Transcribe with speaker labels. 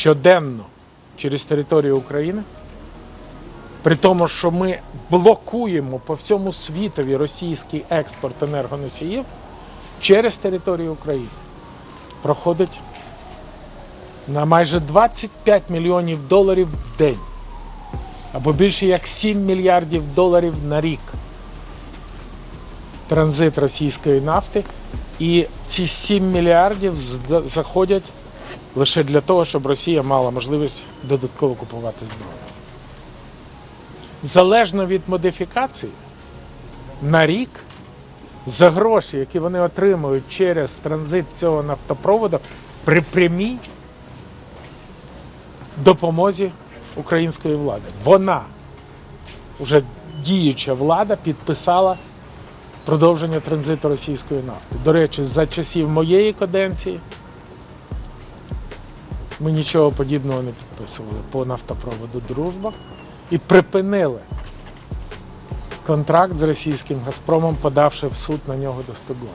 Speaker 1: щоденно через територію України, при тому, що ми блокуємо по всьому світові російський експорт енергоносіїв через територію України, проходить на майже 25 мільйонів доларів в день, або більше як 7 мільярдів доларів на рік. Транзит російської нафти, і ці 7 мільярдів заходять лише для того, щоб Росія мала можливість додатково купувати зброю. Залежно від модифікації, на рік за гроші, які вони отримують через транзит цього нафтопроводу, при прямій допомозі української влади. Вона, вже діюча влада, підписала продовження транзиту російської нафти. До речі, за часів моєї каденції ми нічого подібного не підписували по нафтопроводу Дружба і припинили контракт з російським Газпромом, подавши в суд на нього до Стокгольму.